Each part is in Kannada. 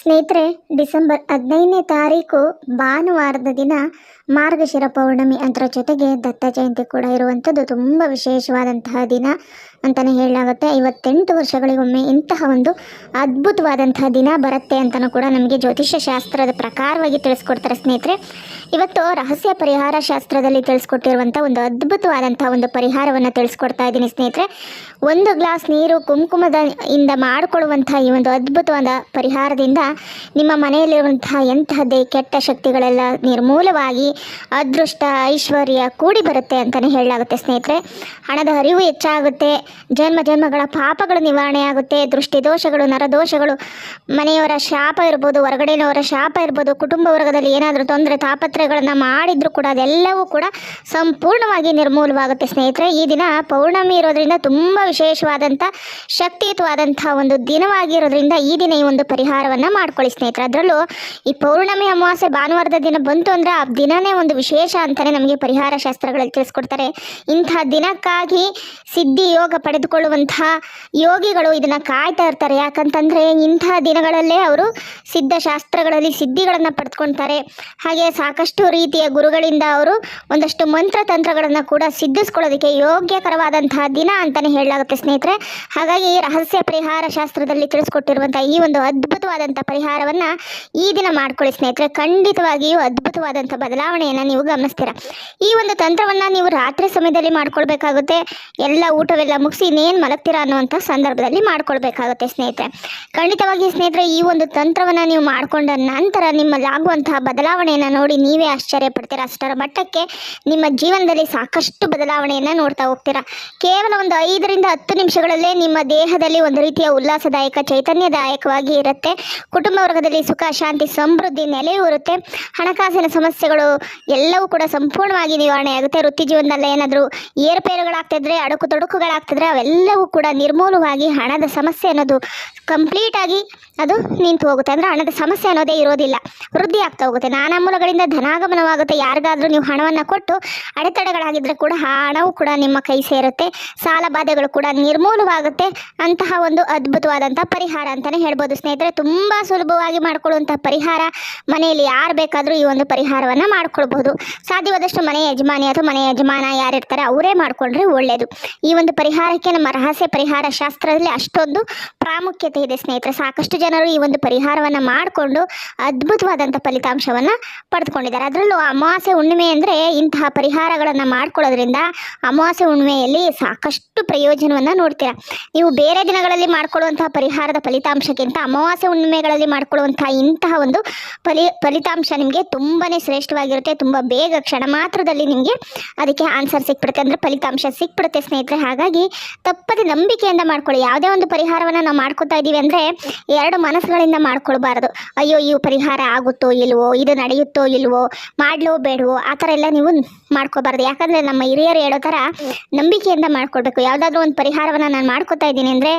ಸ್ನೇಹಿತರೆ, ಡಿಸೆಂಬರ್ ಹದಿನೈದನೇ ತಾರೀಕು ಭಾನುವಾರದ ದಿನ ಮಾರ್ಗಶಿರ ಪೌರ್ಣಮಿ ಅದರ ಜೊತೆಗೆ ದತ್ತ ಜಯಂತಿ ಕೂಡ ಇರುವಂಥದ್ದು. ತುಂಬ ವಿಶೇಷವಾದಂತಹ ದಿನ. ಅಂತಲೇ ಹೇಳಲಾಗುತ್ತೆ. ಐವತ್ತೆಂಟು ವರ್ಷಗಳಿಗೊಮ್ಮೆ ಇಂತಹ ಒಂದು ಅದ್ಭುತವಾದಂತಹ ದಿನ ಬರುತ್ತೆ ಅಂತಲೂ ಕೂಡ ನಮಗೆ ಜ್ಯೋತಿಷ್ಯ ಶಾಸ್ತ್ರದ ಪ್ರಕಾರವಾಗಿ ತಿಳಿಸ್ಕೊಡ್ತಾರೆ ಸ್ನೇಹಿತರೆ. ಇವತ್ತು ರಹಸ್ಯ ಪರಿಹಾರ ಶಾಸ್ತ್ರದಲ್ಲಿ ತಿಳಿಸ್ಕೊಟ್ಟಿರುವಂಥ ಒಂದು ಅದ್ಭುತವಾದಂತಹ ಒಂದು ಪರಿಹಾರವನ್ನು ತಿಳಿಸ್ಕೊಡ್ತಾ ಇದ್ದೀನಿ ಸ್ನೇಹಿತರೆ. ಒಂದು ಗ್ಲಾಸ್ ನೀರು ಕುಂಕುಮದ ಇಂದ ಮಾಡಿಕೊಳ್ಳುವಂಥ ಈ ಒಂದು ಅದ್ಭುತವಾದ ಪರಿಹಾರದಿಂದ ನಿಮ್ಮ ಮನೆಯಲ್ಲಿರುವಂತಹ ಎಂತಹದ್ದೇ ಕೆಟ್ಟ ಶಕ್ತಿಗಳೆಲ್ಲ ನಿರ್ಮೂಲವಾಗಿ ಅದೃಷ್ಟ, ಐಶ್ವರ್ಯ ಕೂಡಿ ಬರುತ್ತೆ ಅಂತಲೇ ಹೇಳಲಾಗುತ್ತೆ ಸ್ನೇಹಿತರೆ. ಹಣದ ಹರಿವು ಹೆಚ್ಚಾಗುತ್ತೆ. ಜನ್ಮ ಜನ್ಮಗಳ ಪಾಪಗಳು ನಿವಾರಣೆ ಆಗುತ್ತೆ, ದೃಷ್ಟಿದೋಷಗಳು, ನರದೋಷಗಳು, ಮನೆಯವರ ಶಾಪ ಇರ್ಬೋದು ಹೊರಗಡೆಯವರ ಶಾಪ ಇರ್ಬೋದು, ಕುಟುಂಬ ವರ್ಗದಲ್ಲಿ ಏನಾದರೂ ತೊಂದರೆ, ತಾಪತ್ರಯಗಳನ್ನು ಮಾಡಿದ್ರು ಕೂಡ ಅದೆಲ್ಲವೂ ಕೂಡ ಸಂಪೂರ್ಣವಾಗಿ ನಿರ್ಮೂಲವಾಗುತ್ತೆ ಸ್ನೇಹಿತರೆ. ಈ ದಿನ ಪೌರ್ಣಮಿ ಇರೋದ್ರಿಂದ ತುಂಬ ವಿಶೇಷವಾದಂಥ ಶಕ್ತಿಯುತವಾದಂಥ ಒಂದು ದಿನವಾಗಿರೋದ್ರಿಂದ ಈ ದಿನ ಈ ಒಂದು ಪರಿಹಾರವನ್ನು ಮಾಡ್ಕೊಳ್ಳಿ ಸ್ನೇಹಿತರೆ. ಅದರಲ್ಲೂ ಈ ಪೌರ್ಣಮಿ ಅಮಾವಾಸ್ಯೆ ಭಾನುವಾರದ ದಿನ ಬಂತು ಅಂದರೆ ಆ ದಿನನೇ ಒಂದು ವಿಶೇಷ ಅಂತಲೇ ನಮಗೆ ಪರಿಹಾರ ಶಾಸ್ತ್ರಗಳಲ್ಲಿ ತಿಳಿಸ್ಕೊಡ್ತಾರೆ. ಇಂಥ ದಿನಕ್ಕಾಗಿ ಸಿದ್ಧಿ ಯೋಗ ಪಡೆದುಕೊಳ್ಳುವಂತಹ ಯೋಗಿಗಳು ಇದನ್ನು ಕಾಯ್ತಾ ಇರ್ತಾರೆ. ಯಾಕಂತಂದರೆ ಇಂಥ ದಿನಗಳಲ್ಲೇ ಅವರು ಸಿದ್ಧ ಶಾಸ್ತ್ರಗಳಲ್ಲಿ ಸಿದ್ಧಿಗಳನ್ನು ಪಡೆದುಕೊಳ್ತಾರೆ ಹಾಗೆ ಸಾಕಷ್ಟು ರೀತಿಯ ಗುರುಗಳಿಂದ ಅವರು ಒಂದಷ್ಟು ಮಂತ್ರ ತಂತ್ರಗಳನ್ನು ಕೂಡ ಸಿದ್ಧಿಸ್ಕೊಳ್ಳೋದಕ್ಕೆ ಯೋಗ್ಯಕರವಾದಂತಹ ದಿನ ಅಂತಲೇ ಹೇಳಲಾಗುತ್ತೆ ಸ್ನೇಹಿತರೆ. ಹಾಗಾಗಿ ರಹಸ್ಯ ಪರಿಹಾರ ಶಾಸ್ತ್ರದಲ್ಲಿ ತಿಳಿಸ್ಕೊಟ್ಟಿರುವಂಥ ಈ ಒಂದು ಅದ್ಭುತವಾದಂಥ ಪರಿಹಾರವನ್ನು ಈ ದಿನ ಮಾಡ್ಕೊಳ್ಳಿ ಸ್ನೇಹಿತರೆ. ಖಂಡಿತವಾಗಿಯೂ ಅದ್ಭುತವಾದಂಥ ಬದಲಾವಣೆಯನ್ನು ನೀವು ಗಮನಿಸ್ತೀರ. ಈ ಒಂದು ತಂತ್ರವನ್ನು ನೀವು ರಾತ್ರಿ ಸಮಯದಲ್ಲಿ ಮಾಡ್ಕೊಳ್ಬೇಕಾಗುತ್ತೆ. ಎಲ್ಲ ಊಟವೆಲ್ಲ ಮುಗಿಸಿ ಇನ್ನೇನು ಮಲಗ್ತೀರಾ ಅನ್ನುವಂಥ ಸಂದರ್ಭದಲ್ಲಿ ಮಾಡ್ಕೊಳ್ಬೇಕಾಗುತ್ತೆ ಸ್ನೇಹಿತರೆ. ಖಂಡಿತವಾಗಿ ಸ್ನೇಹಿತರೆ, ಈ ಒಂದು ತಂತ್ರವನ್ನು ನೀವು ಮಾಡಿಕೊಂಡ ನಂತರ ನಿಮ್ಮಲ್ಲಿ ಆಗುವಂತಹ ಬದಲಾವಣೆಯನ್ನು ನೋಡಿ ನೀವೇ ಆಶ್ಚರ್ಯ ಪಡ್ತೀರಾ. ಅಷ್ಟರ ಮಟ್ಟಕ್ಕೆ ನಿಮ್ಮ ಜೀವನದಲ್ಲಿ ಸಾಕಷ್ಟು ಬದಲಾವಣೆಯನ್ನು ನೋಡ್ತಾ ಹೋಗ್ತೀರಾ. ಕೇವಲ ಒಂದು ಐದರಿಂದ ಹತ್ತು ನಿಮಿಷಗಳಲ್ಲೇ ನಿಮ್ಮ ದೇಹದಲ್ಲಿ ಒಂದು ರೀತಿಯ ಉಲ್ಲಾಸದಾಯಕ, ಚೈತನ್ಯದಾಯಕವಾಗಿ ಇರುತ್ತೆ. ಕುಟುಂಬ ವರ್ಗದಲ್ಲಿ ಸುಖ, ಶಾಂತಿ, ಸಮೃದ್ಧಿ ನೆಲೆಯೂರುತ್ತೆ ಹಣಕಾಸಿನ ಸಮಸ್ಯೆಗಳು ಎಲ್ಲವೂ ಕೂಡ ಸಂಪೂರ್ಣವಾಗಿ ನಿವಾರಣೆ ಆಗುತ್ತೆ ವೃತ್ತಿ ಜೀವನದಲ್ಲಿ ಏನಾದರೂ ಏರುಪೇರುಗಳಾಗ್ತಿದ್ರೆ ಅಡಕು ತೊಡಕುಗಳಾಗ್ತಿದ್ರೆ ಅವೆಲ್ಲವೂ ಕೂಡ ನಿರ್ಮೂಲವಾಗಿ ಹಣದ ಸಮಸ್ಯೆ ಅನ್ನೋದು ಕಂಪ್ಲೀಟಾಗಿ ಅದು ನಿಂತು ಹೋಗುತ್ತೆ. ಅಂದರೆ ಹಣದ ಸಮಸ್ಯೆ ಅನ್ನೋದೇ ಇರೋದಿಲ್ಲ. ವೃದ್ಧಿ ಆಗ್ತಾ ಹೋಗುತ್ತೆ. ನಾನಾ ಮೂಲಗಳಿಂದ ಧನಾಗಮನವಾಗುತ್ತೆ. ಯಾರಿಗಾದರೂ ನೀವು ಹಣವನ್ನು ಕೊಟ್ಟು ಅಡೆತಡೆಗಳಾಗಿದ್ದರೆ ಕೂಡ ಆ ಹಣವು ಕೂಡ ನಿಮ್ಮ ಕೈ ಸೇರುತ್ತೆ. ಸಾಲ ಬಾಧೆಗಳು ಕೂಡ ನಿರ್ಮೂಲವಾಗುತ್ತೆ. ಅಂತಹ ಒಂದು ಅದ್ಭುತವಾದಂಥ ಪರಿಹಾರ ಅಂತಲೇ ಹೇಳ್ಬೋದು. ಸ್ನೇಹಿತರೆ, ತುಂಬ ಸುಲಭವಾಗಿ ಮಾಡಿಕೊಳ್ಳುವಂಥ ಪರಿಹಾರ ಮನೆಯಲ್ಲಿ ಯಾರು ಬೇಕಾದರೂ ಈ ಒಂದು ಪರಿಹಾರವನ್ನು ಮಾಡ್ಕೊಳ್ಬೋದು ಸಾಧ್ಯವಾದಷ್ಟು ಮನೆ ಯಜಮಾನಿ ಅಥವಾ ಮನೆ ಯಜಮಾನ ಯಾರಿರ್ತಾರೆ, ಅವರೇ ಮಾಡಿಕೊಂಡ್ರೆ ಒಳ್ಳೆಯದು ಈ ಒಂದು ಪರಿಹಾರಕ್ಕೆ ನಮ್ಮ ರಹಸ್ಯ ಪರಿಹಾರ ಶಾಸ್ತ್ರದಲ್ಲಿ ಅಷ್ಟೊಂದು ಪ್ರಾಮುಖ್ಯತೆ ಇದೆ ಸ್ನೇಹಿತರೆ. ಸಾಕಷ್ಟು ಜನರು ಈ ಒಂದು ಪರಿಹಾರವನ್ನು ಮಾಡಿಕೊಂಡು ಅದ್ಭುತವಾದಂಥ ಫಲಿತಾಂಶವನ್ನು ಪಡೆದುಕೊಂಡಿದ್ದಾರೆ. ಅದರಲ್ಲೂ ಅಮಾವಾಸ್ಯೆ ಹುಣ್ಣಿಮೆ ಅಂದರೆ ಇಂತಹ ಪರಿಹಾರಗಳನ್ನು ಮಾಡ್ಕೊಳ್ಳೋದ್ರಿಂದ ಅಮಾವಾಸ್ಯೆ ಹುಣ್ಣಿಮೆಯಲ್ಲಿ ಸಾಕಷ್ಟು ಪ್ರಯೋಜನವನ್ನು ನೋಡ್ತೀರಾ. ನೀವು ಬೇರೆ ದಿನಗಳಲ್ಲಿ ಮಾಡ್ಕೊಳ್ಳುವಂತಹ ಪರಿಹಾರದ ಫಲಿತಾಂಶಕ್ಕಿಂತ ಅಮಾವಾಸ್ಯೆ ಹುಣ್ಣಿಮೆಗಳಲ್ಲಿ ಮಾಡ್ಕೊಳ್ಳುವಂತಹ ಇಂತಹ ಒಂದು ಫಲಿ, ಫಲಿತಾಂಶ ನಿಮಗೆ ತುಂಬಾ ಶ್ರೇಷ್ಠವಾಗಿರುತ್ತೆ. ತುಂಬ ಬೇಗ ಕ್ಷಣ ಮಾತ್ರದಲ್ಲಿ ನಿಮಗೆ ಅದಕ್ಕೆ ಆನ್ಸರ್ ಸಿಕ್ಬಿಡುತ್ತೆ. ಅಂದರೆ ಫಲಿತಾಂಶ ಸಿಕ್ಬಿಡುತ್ತೆ ಸ್ನೇಹಿತರೆ. ಹಾಗಾಗಿ ತಪ್ಪದೆ ನಂಬಿಕೆಯಿಂದ ಮಾಡ್ಕೊಳ್ಳಿ. ಯಾವುದೇ ಒಂದು ಪರಿಹಾರವನ್ನು ನಾವು ಮಾಡ್ಕೊತಾ ಇದ್ದೀವಿ ಅಂದರೆ ಎರಡು ಮನಸ್ಸುಗಳಿಂದ ಮಾಡ್ಕೊಳ್ಬಾರ್ದು. ಅಯ್ಯೋ ಈ ಪರಿಹಾರ ಆಗುತ್ತೋ ಇಲ್ವೋ, ಇದು ನಡೆಯುತ್ತೋ ಇಲ್ವೋ, ಮಾಡಲೋ ಬೇಡವೋ, ಆ ಥರ ಎಲ್ಲ ನೀವು ಮಾಡ್ಕೋಬಾರ್ದು ಯಾಕಂದರೆ ನಮ್ಮ ಹಿರಿಯರು ಹೇಳೋ ಥರ ನಂಬಿಕೆಯಿಂದ ಮಾಡ್ಕೊಳ್ಬೇಕು. ಯಾವುದಾದ್ರೂ ಒಂದು ಪರಿಹಾರವನ್ನು ನಾನು ಮಾಡ್ಕೊತಾ ಇದ್ದೀನಿ ಅಂದರೆ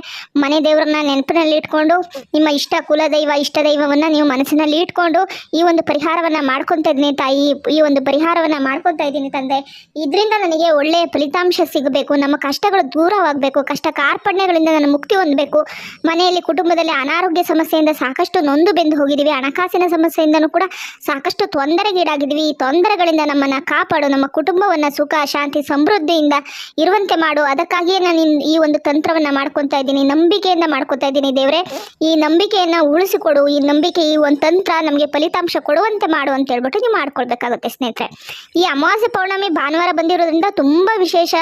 ಮನೆ ದೇವರನ್ನ ನೆನಪಿನಲ್ಲಿ ಇಟ್ಕೊಂಡು, ನಿಮ್ಮ ಇಷ್ಟ ಕುಲದೈವ, ಇಷ್ಟ ದೈವವನ್ನು ನೀವು ಮನಸ್ಸಿನಲ್ಲಿ ಇಟ್ಕೊಂಡು ಈ ಒಂದು ಪರಿಹಾರವನ್ನು ಮಾಡ್ಕೊತಾ ಇದ್ದೀನಿ ತಾಯಿ, ಈ ಒಂದು ಪರಿಹಾರವನ್ನು ಮಾಡ್ಕೊತಾ ಇದ್ದೀನಿ ತಂದೆ. ಇದರಿಂದ ನನಗೆ ಒಳ್ಳೆಯ ಫಲಿತಾಂಶ ಸಿಗಬೇಕು. ನಮ್ಮ ಕಷ್ಟಗಳು ದೂರವಾಗಬೇಕು, ಕಷ್ಟ ಕಾರ್ಪಣ್ಯಗಳಿಂದ ನಾನು ಮುಕ್ತಿ ಹೊಂದಬೇಕು. ಮನೆಯಲ್ಲಿ, ಕುಟುಂಬದಲ್ಲಿ ಅನಾರೋಗ್ಯ ಸಮಸ್ಯೆಯಿಂದ ಸಾಕಷ್ಟು ನೊಂದು ಬೆಂದು ಹೋಗಿದ್ದೀವಿ. ಹಣಕಾಸಿನ ಸಮಸ್ಯೆಯಿಂದನೂ ಕೂಡ ಸಾಕಷ್ಟು ತೊಂದರೆಗೀಡಾಗಿದ್ದೀವಿ ಈ ತೊಂದರೆಗಳಿಂದ ನಮ್ಮನ್ನು ಕಾಪಾಡು, ನಮ್ಮ ಕುಟುಂಬವನ್ನು ಸುಖ, ಶಾಂತಿ, ಸಮೃದ್ಧಿಯಿಂದ ಇರುವಂತೆ ಮಾಡು. ಅದಕ್ಕಾಗಿಯೇ ನಾನು ಈ ಒಂದು ತಂತ್ರವನ್ನು ಮಾಡ್ಕೊತಾ ಇದ್ದೀನಿ. ನಂಬಿಕೆಯಿಂದ ಮಾಡ್ಕೊತಾ ಇದ್ದೀನಿ ದೇವರೇ. ಈ ನಂಬಿಕೆಯನ್ನು ಉಳಿಸಿಕೊಡು. ಈ ನಂಬಿಕೆ, ಈ ಒಂದು ತಂತ್ರ ನಮಗೆ ಫಲಿತಾಂಶ ಕೊಡುವಂತೆ ಮಾಡು ಅಂತ ಹೇಳ್ಬಿಟ್ಟು ನೀವು ಮಾಡ್ಕೊಳ್ಬೇಕಾಗುತ್ತೆ ಸ್ನೇಹಿತರೆ. ಈ ಅಮಾವಾಸ್ಯೆ ಪೌರ್ಣಮಿ ಭಾನುವಾರ ಬಂದಿರೋದ್ರಿಂದ ತುಂಬ ವಿಶೇಷ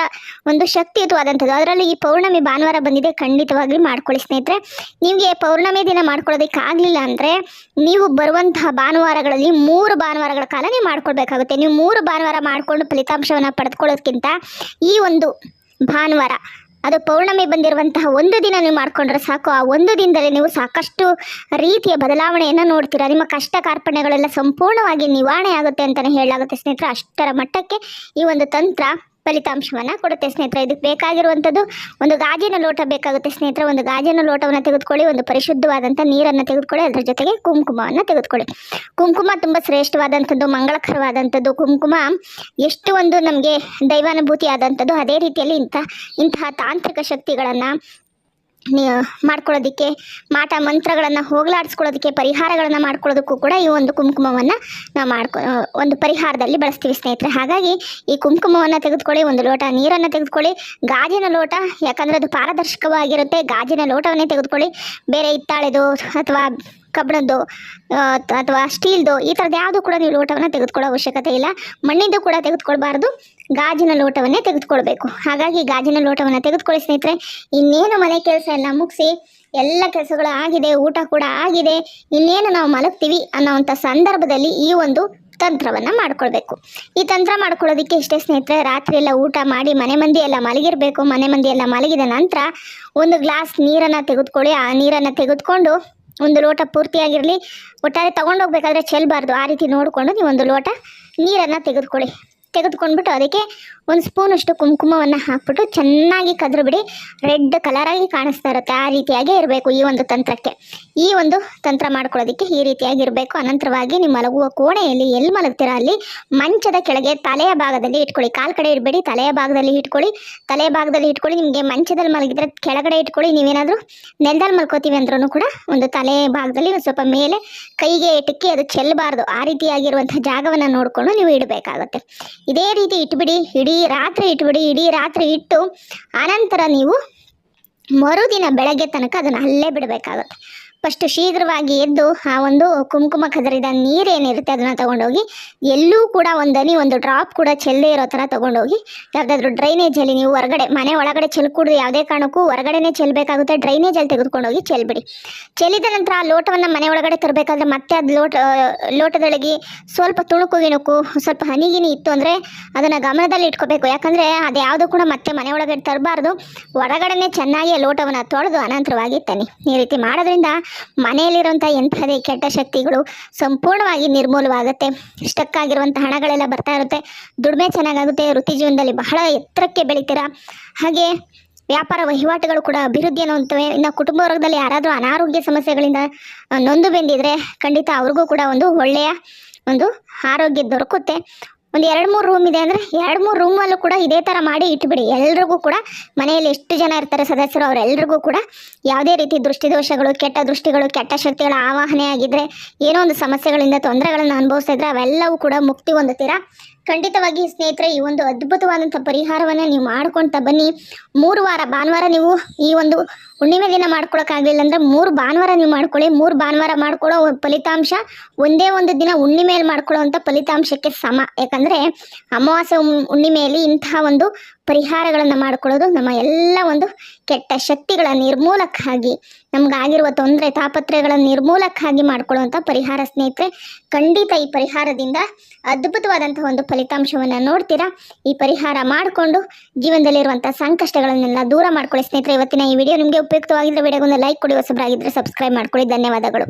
ಒಂದು ಶಕ್ತಿಯುತವಾದಂಥದ್ದು ಅದರಲ್ಲಿ ಈ ಪೌರ್ಣಮಿ ಭಾನುವಾರ ಬಂದಿದೆ, ಖಂಡಿತವಾಗ್ಲೂ ಮಾಡ್ಕೊಳ್ಳಿ ಸ್ನೇಹಿತರೆ. ನಿಮಗೆ ಪೌರ್ಣಮಿ ದಿನ ಮಾಡ್ಕೊಳ್ಳೋದಕ್ಕೆ ಆಗಲಿಲ್ಲ ಅಂದರೆ ನೀವು ಬರುವಂತಹ ಭಾನುವಾರಗಳಲ್ಲಿ ಮೂರು ಭಾನುವಾರಗಳ ಕಾಲ ನೀವು ಮಾಡ್ಕೊಳ್ಬೇಕಾಗುತ್ತೆ. ನೀವು ಮೂರು ಭಾನುವಾರ ಮಾಡಿಕೊಂಡು ಫಲಿತಾಂಶವನ್ನು ಪಡೆದುಕೊಳ್ಳೋದಕ್ಕಿಂತ ಈ ಒಂದು ಭಾನುವಾರ, ಅದು ಪೌರ್ಣಮಿ ಬಂದಿರುವಂತಹ ಒಂದು ದಿನ ನೀವು ಮಾಡಿಕೊಂಡ್ರೆ ಸಾಕು. ಆ ಒಂದು ದಿನದಲ್ಲಿ ನೀವು ಸಾಕಷ್ಟು ರೀತಿಯ ಬದಲಾವಣೆಯನ್ನು ನೋಡ್ತೀರಾ. ನಿಮ್ಮ ಕಷ್ಟ ಕಾರ್ಪಣ್ಯಗಳೆಲ್ಲ ಸಂಪೂರ್ಣವಾಗಿ ನಿವಾರಣೆ ಆಗುತ್ತೆ ಅಂತಲೇ ಹೇಳಲಾಗುತ್ತೆ ಸ್ನೇಹಿತರೆ. ಅಷ್ಟರ ಮಟ್ಟಕ್ಕೆ ಈ ಒಂದು ತಂತ್ರ ಫಲಿತಾಂಶವನ್ನು ಕೊಡುತ್ತೆ ಸ್ನೇಹಿತರೆ. ಇದಕ್ಕೆ ಬೇಕಾಗಿರುವಂಥದ್ದು ಒಂದು ಗಾಜಿನ ಲೋಟ ಬೇಕಾಗುತ್ತೆ ಸ್ನೇಹಿತರೆ. ಒಂದು ಗಾಜಿನ ಲೋಟವನ್ನು ತೆಗೆದುಕೊಳ್ಳಿ, ಒಂದು ಪರಿಶುದ್ಧವಾದಂಥ ನೀರನ್ನು ತೆಗೆದುಕೊಳ್ಳಿ, ಅದರ ಜೊತೆಗೆ ಕುಂಕುಮವನ್ನು ತೆಗೆದುಕೊಳ್ಳಿ. ಕುಂಕುಮ ತುಂಬ ಶ್ರೇಷ್ಠವಾದಂಥದ್ದು, ಮಂಗಳಕರವಾದಂಥದ್ದು. ಕುಂಕುಮ ಎಷ್ಟು ಒಂದು ನಮಗೆ ದೈವಾನುಭೂತಿ ಆದಂಥದ್ದು ಅದೇ ರೀತಿಯಲ್ಲಿ ಇಂಥ, ಇಂತಹ ತಾಂತ್ರಿಕ ಶಕ್ತಿಗಳನ್ನು ಮಾಡ್ಕೊಳ್ಳೋದಕ್ಕೆ ಮಾಟ ಮಂತ್ರಗಳನ್ನು ಹೋಗಲಾಡಿಸ್ಕೊಳ್ಳೋದಕ್ಕೆ ಪರಿಹಾರಗಳನ್ನು ಮಾಡ್ಕೊಳ್ಳೋದಕ್ಕೂ ಕೂಡ ಈ ಒಂದು ಕುಂಕುಮವನ್ನು ನಾವು ಮಾಡ್ಕೊ ಒಂದು ಪರಿಹಾರದಲ್ಲಿ ಬಳಸ್ತೀವಿ ಸ್ನೇಹಿತರೆ. ಹಾಗಾಗಿ ಈ ಕುಂಕುಮವನ್ನು ತೆಗೆದುಕೊಳ್ಳಿ, ಒಂದು ಲೋಟ ನೀರನ್ನು ತೆಗೆದುಕೊಳ್ಳಿ, ಗಾಜಿನ ಲೋಟ, ಯಾಕಂದರೆ ಅದು ಪಾರದರ್ಶಕವಾಗಿರುತ್ತೆ, ಗಾಜಿನ ಲೋಟವನ್ನೇ ತೆಗೆದುಕೊಳ್ಳಿ. ಬೇರೆ ಹಿತ್ತಾಳೆದು ಅಥವಾ ಕಬ್ಬಿಣದ್ದು ಅಥವಾ ಸ್ಟೀಲ್ದು, ಈ ಥರದ್ದು ಯಾವುದು ಕೂಡ ನೀವು ಲೋಟವನ್ನು ತೆಗೆದುಕೊಳ್ಳೋ ಅವಶ್ಯಕತೆ ಇಲ್ಲ. ಮಣ್ಣಿಂದು ಕೂಡ ತೆಗೆದುಕೊಳ್ಬಾರ್ದು. ಗಾಜಿನ ಲೋಟವನ್ನೇ ತೆಗೆದುಕೊಳ್ಬೇಕು. ಹಾಗಾಗಿ ಗಾಜಿನ ಲೋಟವನ್ನು ತೆಗೆದುಕೊಳ್ಳಿ ಸ್ನೇಹಿತರೆ. ಇನ್ನೇನು ಮನೆ ಕೆಲಸ ಎಲ್ಲ ಮುಗಿಸಿ, ಎಲ್ಲ ಕೆಲಸಗಳು ಆಗಿದೆ, ಊಟ ಕೂಡ ಆಗಿದೆ, ಇನ್ನೇನು ನಾವು ಮಲಗ್ತೀವಿ ಅನ್ನೋವಂಥ ಸಂದರ್ಭದಲ್ಲಿ ಈ ಒಂದು ತಂತ್ರವನ್ನು ಮಾಡ್ಕೊಳ್ಬೇಕು. ಈ ತಂತ್ರ ಮಾಡ್ಕೊಳ್ಳೋದಕ್ಕೆ ಇಷ್ಟೇ ಸ್ನೇಹಿತರೆ, ರಾತ್ರಿ ಎಲ್ಲ ಊಟ ಮಾಡಿ, ಮನೆ ಮಂದಿ ಎಲ್ಲ ಮಲಗಿರಬೇಕು, ಮನೆ ಮಂದಿ ಎಲ್ಲ ಮಲಗಿದ ನಂತರ ಒಂದು ಗ್ಲಾಸ್ ನೀರನ್ನು ತೆಗೆದುಕೊಳ್ಳಿ. ಆ ನೀರನ್ನು ತೆಗೆದುಕೊಂಡು ಒಂದು ಲೋಟ ಪೂರ್ತಿಯಾಗಿರಲಿ. ಒಟ್ಟಾರೆ ತೊಗೊಂಡೋಗ್ಬೇಕಾದ್ರೆ ಚೆಲ್ಲಬಾರ್ದು ಆ ರೀತಿ ನೋಡಿಕೊಂಡು ನೀವು ಒಂದು ಲೋಟ ನೀರನ್ನು ತೆಗೆದುಕೊಳ್ಳಿ. ತೆಗೆದುಕೊಂಡ್ಬಿಟ್ಟು ಅದಕ್ಕೆ ಒಂದು ಸ್ಪೂನಷ್ಟು ಕುಂಕುಮವನ್ನು ಹಾಕ್ಬಿಟ್ಟು ಚೆನ್ನಾಗಿ ಕದ್ರು ಬಿಡಿ. ರೆಡ್ ಕಲರಾಗಿ ಕಾಣಿಸ್ತಾ ಇರುತ್ತೆ, ಆ ರೀತಿಯಾಗಿ ಇರಬೇಕು ಈ ಒಂದು ತಂತ್ರಕ್ಕೆ. ಈ ಒಂದು ತಂತ್ರ ಮಾಡ್ಕೊಳ್ಳೋದಕ್ಕೆ ಈ ರೀತಿಯಾಗಿ ಇರಬೇಕು. ಅನಂತರವಾಗಿ ನಿಮ್ಮ ಮಲಗುವ ಕೋಣೆಯಲ್ಲಿ ಎಲ್ಲಿ ಮಲಗ್ತೀರಾ ಅಲ್ಲಿ? ಮಂಚದ ಕೆಳಗೆ ತಲೆಯ ಭಾಗದಲ್ಲಿ ಇಟ್ಕೊಳ್ಳಿ. ಕಾಲ್ ಕಡೆ ಇಡಬೇಡಿ, ತಲೆಯ ಭಾಗದಲ್ಲಿ ಇಟ್ಕೊಳ್ಳಿ. ತಲೆಯ ಭಾಗದಲ್ಲಿ ಇಟ್ಕೊಳ್ಳಿ, ನಿಮಗೆ ಮಂಚದಲ್ಲಿ ಮಲಗಿದ್ರೆ ಕೆಳಗಡೆ ಇಟ್ಕೊಳ್ಳಿ. ನೀವೇನಾದರೂ ನೆಲದಲ್ಲಿ ಮಲ್ಕೋತೀವಿ ಅಂದ್ರೂ ಕೂಡ ಒಂದು ತಲೆ ಭಾಗದಲ್ಲಿ ಒಂದು ಸ್ವಲ್ಪ ಮೇಲೆ ಕೈಗೆ ಇಟ್ಟಕ್ಕೆ ಅದು ಚೆಲ್ಲಬಾರ್ದು ಆ ರೀತಿಯಾಗಿರುವಂಥ ಜಾಗವನ್ನು ನೋಡಿಕೊಂಡು ನೀವು ಇಡಬೇಕಾಗುತ್ತೆ. ಇದೇ ರೀತಿ ಇಟ್ಬಿಡಿ, ಇಡೀ ರಾತ್ರಿ ಇಟ್ಬಿಡಿ ಇಡೀ ರಾತ್ರಿ ಇಟ್ಟು ಆನಂತರ ನೀವು ಮರುದಿನ ಬೆಳಗ್ಗೆ ತನಕ ಅದನ್ನು ಅಲ್ಲೇ ಬಿಡಬೇಕಾಗುತ್ತೆ. ಫಸ್ಟ್ ಶೀಘ್ರವಾಗಿ ಎದ್ದು ಆ ಒಂದು ಕುಂಕುಮ ಕದರಿದ ನೀರೇನಿರುತ್ತೆ ಅದನ್ನು ತೊಗೊಂಡೋಗಿ, ಎಲ್ಲೂ ಕೂಡ ಒಂದನಿ ಒಂದು ಡ್ರಾಪ್ ಕೂಡ ಚೆಲ್ಲದೆ ಇರೋ ಥರ ತೊಗೊಂಡೋಗಿ, ಯಾವುದಾದ್ರೂ ಡ್ರೈನೇಜಲ್ಲಿ ನೀವು ಹೊರಗಡೆ, ಮನೆ ಒಳಗಡೆ ಚೆಲ್ಕೂಡ್ದು ಯಾವುದೇ ಕಾರಣಕ್ಕೂ ಹೊರಗಡೆನೇ ಚೆಲ್ಲಬೇಕಾಗುತ್ತೆ ಡ್ರೈನೇಜಲ್ಲಿ ತೆಗೆದುಕೊಂಡೋಗಿ ಚೆಲ್ಬಿಡಿ. ಚೆಲ್ಲಿದ ನಂತರ ಆ ಲೋಟವನ್ನು ಮನೆ ಒಳಗಡೆ ತರಬೇಕಾದ್ರೆ ಮತ್ತೆ ಅದು ಲೋಟ ಲೋಟದೊಳಗೆ ಸ್ವಲ್ಪ ತುಣುಕು ಗಿಣುಕು, ಸ್ವಲ್ಪ ಹನಿಗಿನಿ ಇತ್ತು ಅಂದರೆ ಅದನ್ನು ಗಮನದಲ್ಲಿ ಇಟ್ಕೋಬೇಕು. ಯಾಕಂದರೆ ಅದು ಯಾವುದೂ ಕೂಡ ಮತ್ತೆ ಮನೆ ಒಳಗಡೆ ತರಬಾರ್ದು. ಹೊರಗಡೆನೇ ಚೆನ್ನಾಗಿ ಲೋಟವನ್ನು ತೊಳೆದು ಅನಂತರವಾಗಿ ತನ್ನಿ. ಈ ರೀತಿ ಮಾಡೋದ್ರಿಂದ ಮನೆಯಲ್ಲಿರುವಂಥ ಎಂಥದೇ ಕೆಟ್ಟ ಶಕ್ತಿಗಳು ಸಂಪೂರ್ಣವಾಗಿ ನಿರ್ಮೂಲವಾಗುತ್ತೆ. ಸ್ಟಕ್ ಆಗಿರುವಂಥ ಹಣಗಳೆಲ್ಲ ಬರ್ತಾ ಇರುತ್ತೆ. ದುಡಿಮೆ ಚೆನ್ನಾಗಾಗುತ್ತೆ. ವೃತ್ತಿ ಜೀವನದಲ್ಲಿ ಬಹಳ ಎತ್ತರಕ್ಕೆ ಬೆಳಿತೀರಾ? ಹಾಗೆ ವ್ಯಾಪಾರ ವಹಿವಾಟುಗಳು ಕೂಡ ಅಭಿವೃದ್ಧಿ ಅನ್ನುವಂಥವೆ. ಇನ್ನು ಕುಟುಂಬ ವರ್ಗದಲ್ಲಿ ಯಾರಾದರೂ ಅನಾರೋಗ್ಯ ಸಮಸ್ಯೆಗಳಿಂದ ನೊಂದು ಬೆಂದಿದ್ರೆ ಖಂಡಿತ ಅವ್ರಿಗೂ ಕೂಡ ಒಂದು ಒಳ್ಳೆಯ ಒಂದು ಆರೋಗ್ಯ ದೊರಕುತ್ತೆ. ಒಂದು ಎರಡು ಮೂರು ರೂಮ್ ಇದೆ ಅಂದರೆ ಎರಡು ಮೂರು ರೂಮಲ್ಲೂ ಕೂಡ ಇದೇ ಥರ ಮಾಡಿ ಇಟ್ಬಿಡಿ. ಎಲ್ರಿಗೂ ಕೂಡ ಮನೆಯಲ್ಲಿ ಎಷ್ಟು ಜನ ಇರ್ತಾರೆ ಸದಸ್ಯರು ಅವರೆಲ್ಲರಿಗೂ ಕೂಡ ಯಾವುದೇ ರೀತಿ ದೃಷ್ಟಿದೋಷಗಳು, ಕೆಟ್ಟ ದೃಷ್ಟಿಗಳು, ಕೆಟ್ಟ ಶಕ್ತಿಗಳ ಆವಾಹನೆ ಆಗಿದ್ರೆ, ಏನೋ ಒಂದು ಸಮಸ್ಯೆಗಳಿಂದ ತೊಂದರೆಗಳನ್ನು ಅನುಭವಿಸಿದ್ರೆ ಅವೆಲ್ಲವೂ ಕೂಡ ಮುಕ್ತಿ ಹೊಂದುತ್ತೀರಾ? ಖಂಡಿತವಾಗಿ ಸ್ನೇಹಿತರೆ, ಈ ಒಂದು ಅದ್ಭುತವಾದಂಥ ಪರಿಹಾರವನ್ನು ನೀವು ಮಾಡ್ಕೊಳ್ತಾ ಬನ್ನಿ. ಮೂರು ವಾರ, ಭಾನುವಾರ ನೀವು ಈ ಒಂದು ಹುಣ್ಣಿಮೆ ದಿನ ಮಾಡ್ಕೊಳಕ್ಕಾಗಲಿಲ್ಲ ಅಂದರೆ ಮೂರು ಭಾನುವಾರ ನೀವು ಮಾಡ್ಕೊಳ್ಳಿ. ಮೂರು ಭಾನುವಾರ ಮಾಡ್ಕೊಳ್ಳೋ ಫಲಿತಾಂಶ ಒಂದೇ ಒಂದು ದಿನ ಹುಣ್ಣಿಮೆಯಲ್ಲಿ ಮಾಡ್ಕೊಳ್ಳೋವಂಥ ಫಲಿತಾಂಶಕ್ಕೆ ಸಮ. ಯಾಕಂದರೆ ಅಮಾವಾಸ್ಯೆ ಹುಣ್- ಹುಣ್ಣಿಮೆಯಲ್ಲಿ ಇಂತಹ ಒಂದು ಪರಿಹಾರಗಳನ್ನು ಮಾಡಿಕೊಳ್ಳೋದು ನಮ್ಮ ಎಲ್ಲ ಒಂದು ಕೆಟ್ಟ ಶಕ್ತಿಗಳ ನಿರ್ಮೂಲಕ್ಕಾಗಿ, ನಮಗಾಗಿರುವ ತೊಂದರೆ, ತಾಪತ್ರಯಗಳ ನಿರ್ಮೂಲಕ್ಕಾಗಿ ಮಾಡಿಕೊಳ್ಳುವಂಥ ಪರಿಹಾರ ಸ್ನೇಹಿತರೆ, ಖಂಡಿತ ಈ ಪರಿಹಾರದಿಂದ ಅದ್ಭುತವಾದಂಥ ಒಂದು ಫಲಿತಾಂಶವನ್ನು ನೋಡ್ತೀರಾ? ಈ ಪರಿಹಾರ ಮಾಡಿಕೊಂಡು ಜೀವನದಲ್ಲಿರುವಂಥ ಸಂಕಷ್ಟಗಳನ್ನೆಲ್ಲ ದೂರ ಮಾಡ್ಕೊಳ್ಳಿ ಸ್ನೇಹಿತರೆ. ಇವತ್ತಿನ ಈ ವಿಡಿಯೋ ನಿಮಗೆ ಉಪಯುಕ್ತವಾಗಿದ್ದರೆ ವಿಡಿಯೋಗೊಂದು ಲೈಕ್ ಕೊಡಿ ಹೊಸಬರಾಗಿದ್ದರೆ ಸಬ್ಸ್ಕ್ರೈಬ್ ಮಾಡ್ಕೊಳ್ಳಿ. ಧನ್ಯವಾದಗಳು.